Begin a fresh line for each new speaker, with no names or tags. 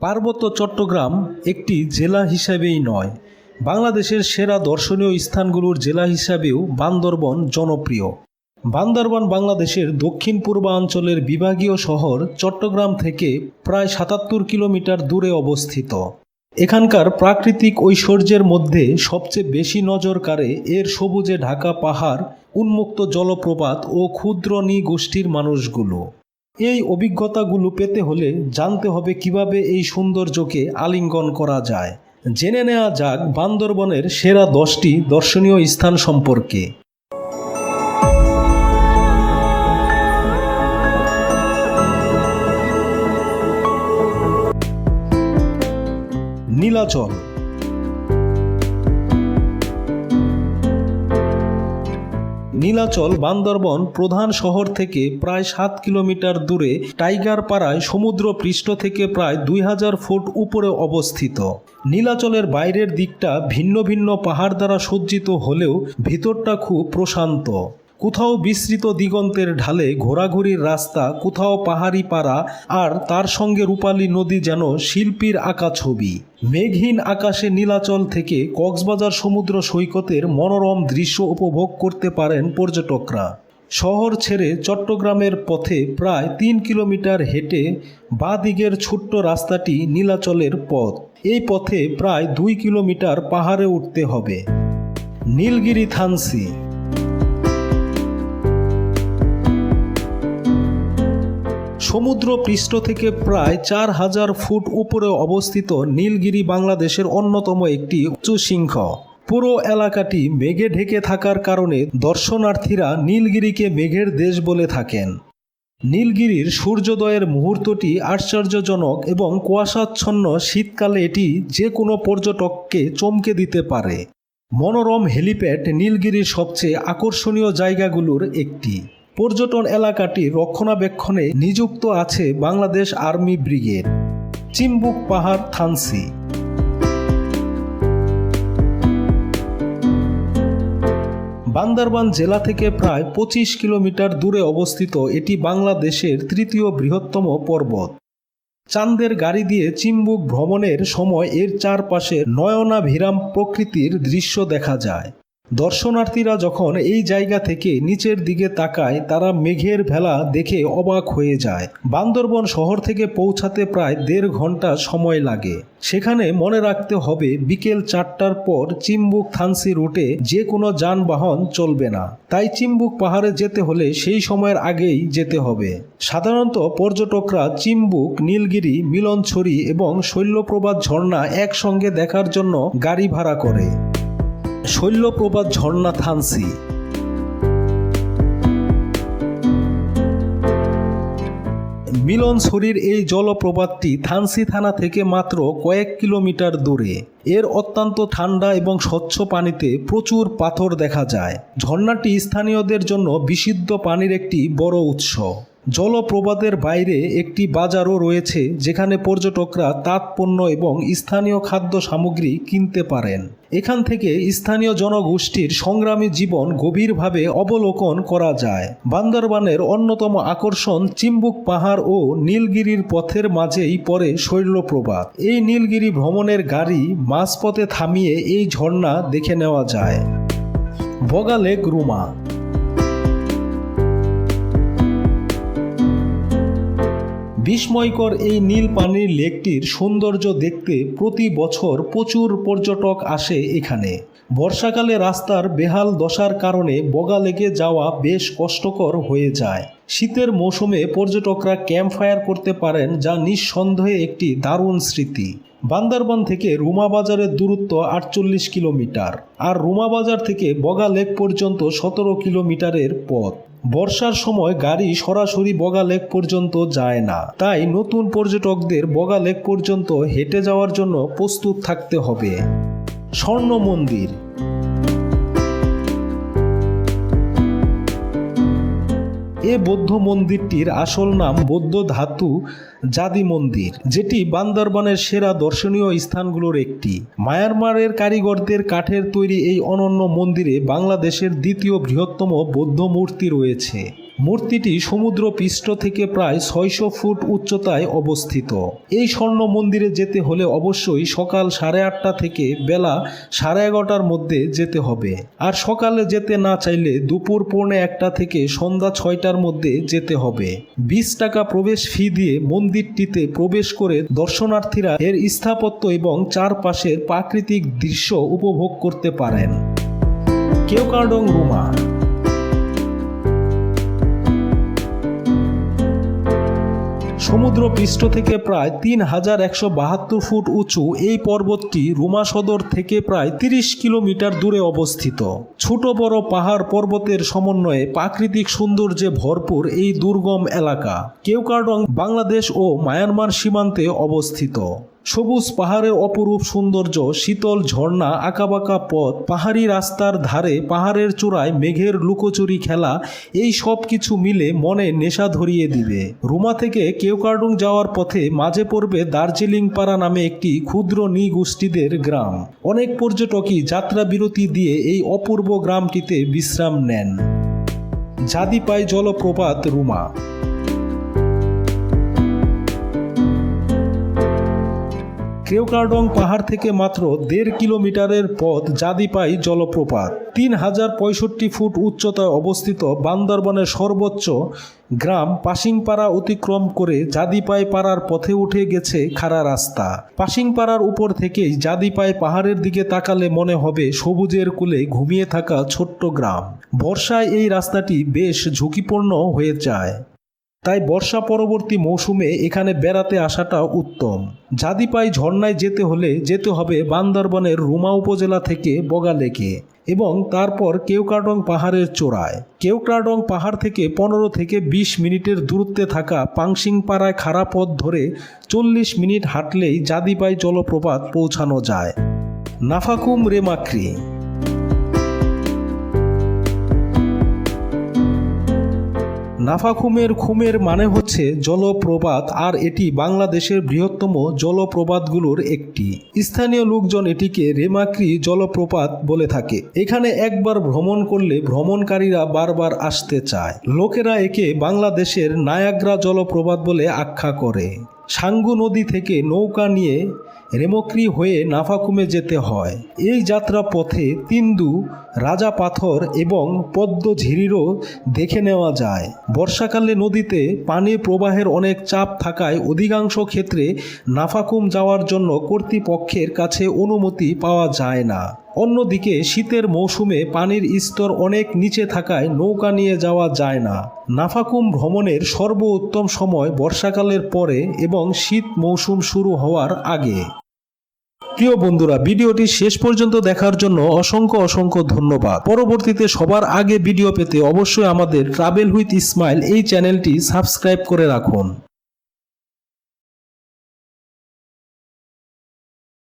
পার্বত্য চট্টগ্রাম একটি জেলা হিসাবেই নয়। বাংলাদেশের সেরা দর্শনীয় স্থানগুলোর জেলা হিসাবেও বান্দরবন জনপ্রিয়। বান্দরবান বাংলাদেশের দক্ষিণ পূর্বাঞ্চলের বিভাগীয় শহর চট্টগ্রাম থেকে প্রায় সাতাত্তর কিলোমিটার দূরে অবস্থিত। এখানকার প্রাকৃতিক ঐশ্বর্যের মধ্যে সবচেয়ে বেশি নজর কাড়ে এর সবুজে ঢাকা পাহাড়, উন্মুক্ত জলপ্রপাত ও ক্ষুদ্র নৃগোষ্ঠীর মানুষগুলো। এই অভিজ্ঞতাগুলো পেতে হলে জানতে হবে কীভাবে এই সৌন্দর্যকে আলিঙ্গন করা যায়। জেনে নেওয়া যাক বান্দরবনের সেরা দশটি দর্শনীয় স্থান সম্পর্কে। নীলাচল নীলাচল বান্দরবন প্রধান শহর থেকে প্রায় সাত কিলোমিটার দূরে টাইগার পাড়ায় সমুদ্র পৃষ্ঠ থেকে প্রায় দুই হাজার ফুট উপরে অবস্থিত। নীলাচলের বাইরের দিকটা ভিন্ন ভিন্ন পাহাড় দ্বারা সজ্জিত হলেও ভিতরটা খুব প্রশান্ত। কোথাও বিস্তৃত দিগন্তের ঢালে ঘোরাঘুরির রাস্তা, কোথাও পাহাড়ি পাড়া, আর তার সঙ্গে রূপালী নদী যেন শিল্পীর আঁকা ছবি। মেঘহীন আকাশে নীলাচল থেকে কক্সবাজার সমুদ্র সৈকতের মনোরম দৃশ্য উপভোগ করতে পারেন পর্যটকরা। শহর ছেড়ে চট্টগ্রামের পথে প্রায় তিন কিলোমিটার হেঁটে বাঁ দিকের ছোট্ট রাস্তাটি নীলাচলের পথ। এই পথে প্রায় দুই কিলোমিটার পাহাড়ে উঠতে হবে। নীলগিরি থানসি সমুদ্র পৃষ্ঠ থেকে প্রায় চার হাজার ফুট উপরে অবস্থিত নীলগিরি বাংলাদেশের অন্যতম একটি উঁচু শৃঙ্খ পুরো এলাকাটি মেঘে ঢেকে থাকার কারণে দর্শনার্থীরা নীলগিরিকে মেঘের দেশ বলে থাকেন। নীলগিরির সূর্যোদয়ের মুহূর্তটি আশ্চর্যজনক এবং কুয়াশাচ্ছন্ন শীতকালে এটি যে কোনো পর্যটককে চমকে দিতে পারে। মনোরম হেলিপ্যাড নীলগিরির সবচেয়ে আকর্ষণীয় জায়গাগুলোর একটি। পর্যটন এলাকাটি রক্ষণাবেক্ষণে নিযুক্ত আছে বাংলাদেশ আর্মি ব্রিগেড, চিম্বুক পাহাড় থানসি। বান্দরবান জেলা থেকে প্রায় পঁচিশ কিলোমিটার দূরে অবস্থিত এটি বাংলাদেশের তৃতীয় বৃহত্তম পর্বত। চাঁদের গাড়ি দিয়ে চিম্বুক ভ্রমণের সময় এর চারপাশে নয়নাভিরাম প্রকৃতির দৃশ্য দেখা যায়। দর্শনার্থীরা যখন এই জায়গা থেকে নিচের দিকে তাকায়, তারা মেঘের ভেলা দেখে অবাক হয়ে যায়। বান্দরবন শহর থেকে পৌঁছাতে প্রায় দেড় ঘণ্টা সময় লাগে। সেখানে মনে রাখতে হবে, বিকেল চারটার পর চিম্বুক থানসি রুটে যে কোনো যানবাহন চলবে না। তাই চিম্বুক পাহাড়ে যেতে হলে সেই সময়ের আগেই যেতে হবে। সাধারণত পর্যটকরা চিম্বুক, নীলগিরি, মিলনছড়ি এবং শৈল্যপ্রপাত ঝর্ণা একসঙ্গে দেখার জন্য গাড়ি ভাড়া করে। শৈল্যপ্রপাত ঝর্ণা থানসি। মিলনছড়ির এই জলপ্রপাতটি থানসি থানা থেকে মাত্র কয়েক কিলোমিটার দূরে। এর অত্যন্ত ঠান্ডা এবং স্বচ্ছ পানিতে প্রচুর পাথর দেখা যায়। ঝর্ণাটি স্থানীয়দের জন্য বিশুদ্ধ পানির একটি বড় উৎস। জলপ্রপাতের বাইরে একটি বাজারও রয়েছে যেখানে পর্যটকরা তাঁতপণ্য এবং স্থানীয় খাদ্য সামগ্রী কিনতে পারেন। এখান থেকে স্থানীয় জনগোষ্ঠীর সংগ্রামী জীবন গভীরভাবে অবলোকন করা যায়। বান্দরবানের অন্যতম আকর্ষণ চিম্বুক পাহাড় ও নীলগিরির পথের মাঝেই পড়ে শৈলপ্রপাত। এই নীলগিরি ভ্রমণের গাড়ি মাঝপথে থামিয়ে এই ঝর্ণা দেখে নেওয়া যায়। বগালেক রুমা বিস্ময়কর এই নীল পানির লেকটির সৌন্দর্য দেখতে প্রতি বছর প্রচুর পর্যটক আসে এখানে। বর্ষাকালে রাস্তার বেহাল দশার কারণে বগা লেগে যাওয়া বেশ কষ্টকর হয়ে যায়। শীতের মৌসুমে পর্যটকরা ক্যাম্প ফায়ার করতে পারেন যা নিঃসন্দেহে একটি দারুণ স্মৃতি। বান্দরবান থেকে রুমা বাজারের দূরত্ব আটচল্লিশ কিলোমিটার, আর রুমা বাজার থেকে বগা লেক পর্যন্ত সতেরো কিলোমিটারের পথ। বর্ষার সময় গাড়ি সরাসরি বগা লেক পর্যন্ত যায় না। তাই নতুন পর্যটকদের বগা লেক পর্যন্ত হেঁটে যাওয়ার জন্য প্রস্তুত থাকতে হবে। স্বর্ণ মন্দির এ বৌদ্ধ মন্দিরটির আসল নাম বৌদ্ধ ধাতু জাদি মন্দির, যেটি বান্দরবানের সেরা দর্শনীয় স্থানগুলোর একটি। মায়ানমারের কারিগরদের কাঠের তৈরি এই অনন্য মন্দিরে বাংলাদেশের দ্বিতীয় বৃহত্তম বৌদ্ধ মূর্তি রয়েছে। মূর্তিটি সমুদ্র পৃষ্ঠ থেকে প্রায় ছয়শো ফুট উচ্চতায় অবস্থিত। এই স্বর্ণ মন্দিরে যেতে হলে অবশ্যই সকাল সাড়ে আটটা থেকে বেলা সাড়ে এগারোটার মধ্যে যেতে হবে। আর সকালে যেতে না চাইলে দুপুর পৌনে একটা থেকে সন্ধ্যা ছয়টার মধ্যে যেতে হবে। বিশ টাকা প্রবেশ ফি দিয়ে মন্দিরটিতে প্রবেশ করে দর্শনার্থীরা এর স্থাপত্য এবং চারপাশের প্রাকৃতিক দৃশ্য উপভোগ করতে পারেন। কেওকার্ডং রুমা সমুদ্র পৃষ্ঠ থেকে প্রায় তিন হাজার একশো বাহাত্তর ফুট উঁচু এই পর্বতটি রুমা সদর থেকে প্রায় তিরিশ কিলোমিটার দূরে অবস্থিত। ছোট বড় পাহাড় পর্বতের সমন্বয়ে প্রাকৃতিক সৌন্দর্যে ভরপুর এই দুর্গম এলাকা। কেউকারডং বাংলাদেশ ও মায়ানমার সীমান্তে অবস্থিত। সবুজ পাহাড়ের অপরূপ সৌন্দর্য, শীতল ঝর্ণা, আঁকাবাঁকা পথ, পাহাড়ি রাস্তার ধারে, পাহাড়ের চূড়ায় মেঘের লুকোচুরি খেলা, এই সব কিছু মিলে মনে নেশা ধরিয়ে দিবে। রুমা থেকে কেওকার্ডুং যাওয়ার পথে মাঝে পড়বে দার্জিলিং পাড়া নামে একটি ক্ষুদ্র নৃগোষ্ঠীদের গ্রাম। অনেক পর্যটকই যাত্রা বিরতি দিয়ে এই অপূর্ব গ্রামটিতে বিশ্রাম নেন। জাদিপাই জলপ্রপাত রুমা। কেওকার্ডং পাহাড় থেকে মাত্র দেড় কিলোমিটারের পথ জাদিপাই জলপ্রপাত। তিন হাজার পঁয়ষট্টি ফুট উচ্চতায় অবস্থিত বান্দরবনের সর্বোচ্চ গ্রাম পাশিংপাড়া অতিক্রম করে জাদিপাই পাড়ার পথে উঠে গেছে খাড়া রাস্তা। পাশিংপাড়ার উপর থেকেই জাদিপাই পাহাড়ের দিকে তাকালে মনে হবে সবুজের কুলে ঘুমিয়ে থাকা ছোট্ট গ্রাম। বর্ষায় এই রাস্তাটি বেশ ঝুঁকিপূর্ণ হয়ে যায়। তাই বর্ষা পরবর্তী মৌসুমে এখানে বেড়াতে আসাটা উত্তম। জাদিপাই ঝর্ণায় যেতে হলে যেতে হবে বান্দরবনের রুমা উপজেলা থেকে বগালেকে এবং তারপর কেউকাডং পাহাড়ের চূড়ায়। কেউকাডং পাহাড় থেকে পনেরো থেকে বিশ মিনিটের দূরত্বে থাকা পাংশিংপাড়ায় খাড়া পথ ধরে চল্লিশ মিনিট হাঁটলেই জাদিপাই জলপ্রপাত পৌঁছানো যায়। নাফাকুম রেমাক্রি নাফাখুমের খুমের মানে হচ্ছে জলপ্রপাত, আর এটি বাংলাদেশের বৃহত্তম জলপ্রপাতগুলোর একটি। স্থানীয় লোকজন এটিকে রেমাক্রি জলপ্রপাত বলে থাকে। এখানে একবার ভ্রমণ করলে ভ্রমণকারীরা বারবার আসতে চায়। লোকেরা একে বাংলাদেশের নায়াগ্রা জলপ্রপাত বলে আখ্যা করে। সাঙ্গু নদী থেকে নৌকা নিয়ে রেমক্রি হয়ে নাফাকুমে যেতে হয়। এই যাত্রা পথে তিন্দু, রাজা পাথর এবং পদ্ম ঝিরিরও দেখে নেওয়া যায়। বর্ষাকালে নদীতে পানি প্রবাহের অনেক চাপ থাকায় অধিকাংশ ক্ষেত্রে নাফাকুম যাওয়ার জন্য কর্তৃপক্ষের কাছে অনুমতি পাওয়া যায় না। অন্যদিকে শীতের মৌসুমে পানির স্তর অনেক নিচে থাকায় নৌকা নিয়ে যাওয়া যায় না। নাফাকুম ভ্রমণের সর্বোত্তম সময় বর্ষাকালের পরে এবং শীত মৌসুম শুরু হওয়ার আগে। প্রিয় বন্ধুরা, ভিডিওটি শেষ পর্যন্ত দেখার জন্য অসংখ্য অসংখ্য ধন্যবাদ। পরবর্তীতে সবার আগে ভিডিও পেতে অবশ্যই আমাদের ট্রাভেল উইথ ইসমাইল এই চ্যানেলটি সাবস্ক্রাইব করে রাখুন।